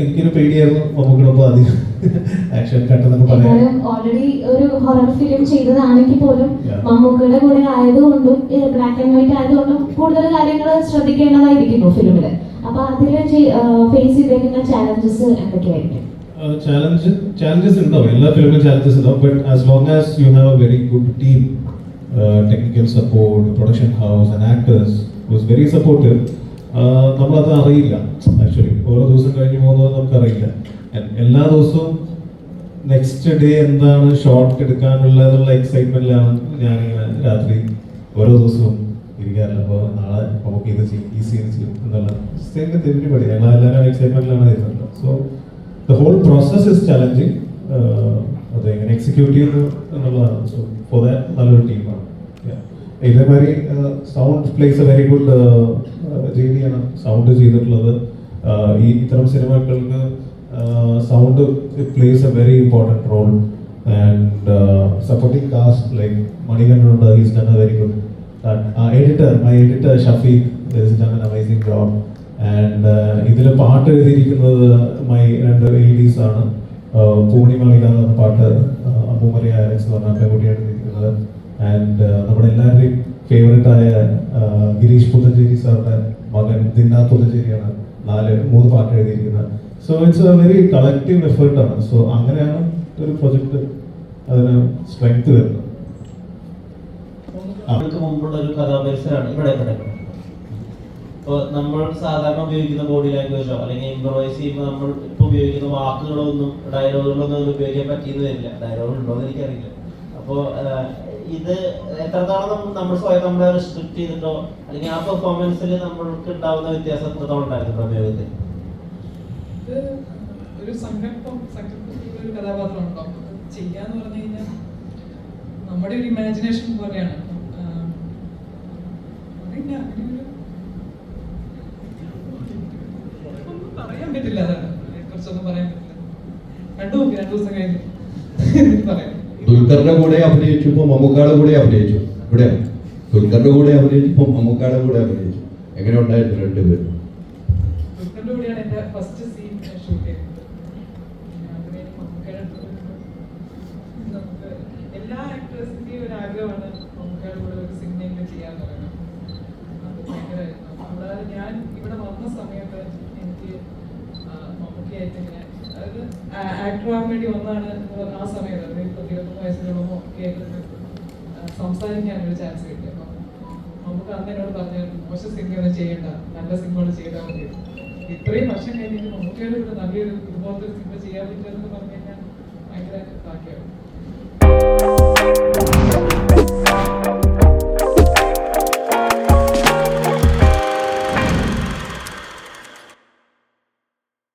എനിക്കൊരു പേടിയായിരുന്നു മമ്മൂക്കിനൊപ്പം അധികം ആക്ഷൻ കട്ടെന്നൊക്കെ പറയാം ഓൾറെഡി ഒരു ഹൊറർ ഫിലിം ചെയ്തതാണെങ്കിൽ പോലും. മമ്മൂക്കയുടെ കൂടെ ആയതുകൊണ്ടും ബ്ലാക്ക് ആൻഡ് വൈറ്റ് ആയതുകൊണ്ടും കൂടുതൽ കാര്യങ്ങൾ ശ്രദ്ധിക്കേണ്ടതായിരിക്കുന്നു ഫിലിമിൽ അപ്പൊ അതിൽ ഫേസ് ചെയ്തേക്കുന്ന ചാലഞ്ചസ് എന്തൊക്കെയായിരിക്കും? ചാലഞ്ച് ചാലഞ്ചസ് ഉണ്ടാവും. എല്ലാ ഫിലിമിലും ചാലഞ്ചസ് ഉണ്ടാവും. But as long as you have a very good team technical support production house and actors was very supportive നമ്മളത് അറിയില്ല ആക്ച്വലി ഓരോ ദിവസം കഴിഞ്ഞ് പോകുന്നത് നമുക്കറിയില്ല. എല്ലാ ദിവസവും നെക്സ്റ്റ് ഡേ എന്താണ് ഷോട്ട് എടുക്കാനുള്ളതെന്നുള്ള എക്സൈറ്റ്മെന്റിലാണ് ഞാൻ രാത്രി ഓരോ ദിവസവും ഇരിക്കാറില്ല അപ്പോൾ നാളെ നമുക്ക് ഇത് ചെയ്യും ഈ സീൻ ചെയ്യും എന്നുള്ള സെയിം വിത്ത് എവരിബഡി ഞങ്ങൾ എല്ലാവരും എക്സൈറ്റ്മെന്റിലാണ് ഇരുന്നത്. So the whole process is challenging അത് എങ്ങനെ എക്സിക്യൂട്ട് ചെയ്യുന്നു എന്നുള്ളതാണ്. സോ ഫോർ ദാറ്റ് നല്ലൊരു ടീമാണ് ഇതേമാതിരി സൗണ്ട് പ്ലേസ് വെരി ഗുഡ് രീതിയാണ് സൗണ്ട് ചെയ്തിട്ടുള്ളത്. ഈ ഇത്തരം സിനിമകൾക്ക് sound plays a very important role and supporting cast like മണികണ്ഠനുണ്ട് is done a very good editor my editor Shafeeq is done an amazing job and ഇതിൽ പാട്ട് എഴുതിയിരിക്കുന്നത് മൈ രണ്ട് ladies ആണ്. പൂണി പൂർണിമളിക പാട്ട് അമ്മൂമറി ആലക്സ് എന്ന് പറഞ്ഞ പെൺകുട്ടിയാണ് എഴുതിയിരിക്കുന്നത്. ആൻഡ് നമ്മുടെ എല്ലാവരുടെയും ഫേവറേറ്റ് ആയ uh, ഗിരീഷ് പുതഞ്ചേരി സാറിന്റെ മകൻ ദിന്നാ പുതഞ്ചേരിയാണ് നാല് മൂന്ന് പാട്ട് എഴുതിയിരിക്കുന്നത്. So it's a very collective എഫേർട്ടാണ് so അങ്ങനെയാണ് ഒരു പ്രൊജക്ട് അതിന് സ്ട്രെങ്ത് വരുന്നത്. നമ്മൾക്ക് മുമ്പുള്ള ഒരു കഥാപരിസരമാണ് ഇവിടെ ഇവിടെ ഇപ്പോൾ നമ്മൾ സാധാരണ ഉപയോഗിക്കുന്ന ബോഡി ലാംഗ്വേജോ അല്ലെങ്കിൽ ഇംപ്രവൈസ് ചെയ്യുമ്പോൾ നമ്മൾ ഇപ്പോൾ ഉപയോഗിക്കുന്ന വാക്കുകളോ ഒന്നും ഡയലോഗുകളോ ഒന്നും അതിൽ ഉപയോഗിക്കാൻ പറ്റിയെന്ന് വരില്ല. ഡയലോഗ് ഉണ്ടോ എന്ന് എനിക്കറിയില്ല. അപ്പോൾ ഇത് എത്രത്തോളം നമ്മൾ സ്വയം നമ്മളെ റെസ്ട്രിക്ട് ചെയ്തിട്ടോ അല്ലെങ്കിൽ ആ പെർഫോമൻസിൽ നമ്മൾക്ക് ഉണ്ടാവുന്ന വ്യത്യാസം എത്രത്തോളം ഉണ്ടായിരുന്നു പ്രമേയത്തിൽ? ഒരു സങ്കല്പം സങ്കല്പത്തിൽ ഒരു കഥാപാത്രം അത് ചെയ്യാന്ന് പറഞ്ഞു കഴിഞ്ഞാൽ നമ്മുടെ ഒരു ഇമാജിനേഷൻ പോലെയാണ്. പറയാൻ പറ്റില്ല. അതാണ്. കുറച്ചൊന്നും പറയാൻ പറ്റില്ല. രണ്ടു രണ്ടു ദിവസം കഴിഞ്ഞു. പറയാം. ദുൽഖറിന്റെ കൂടെ അഭിനയിച്ചപ്പോൾ മമ്മൂക്കാടെ കൂടെ അഭിനയിച്ചു. ഇവിടെ ദുൽഖറിന്റെ കൂടെ അഭിനയിച്ചപ്പോൾ മമ്മൂക്കാടെ കൂടെ അഭിനയിച്ചു. എങ്ങനെ ഉണ്ടായിരുന്നു രണ്ടുപേരും? കൂടെ കൂടാതെ ഞാൻ ഇവിടെ വന്ന സമയത്ത് എനിക്ക് ആക്ടർ ആവാൻ വേണ്ടി ആ സമയത്ത് ഒരു പത്ത് വയസ്സിലുള്ള സംസാരിക്കാൻ ഒരു ചാൻസ് കിട്ടി. അപ്പം നമുക്ക് അന്ന് എന്നോട് പറഞ്ഞു മോശം സിനിമയൊന്നും ചെയ്യണ്ട. നല്ല സിനിമകൾ ചെയ്താൽ മതി. ഇത്രയും വർഷം കഴിഞ്ഞിട്ട് മമ്മൂക്കയുടെ കൂടെ നല്ലൊരു ഇതുപോലത്തെ സിനിമ ചെയ്യാൻ പറ്റുമെന്ന് പറഞ്ഞു കഴിഞ്ഞാൽ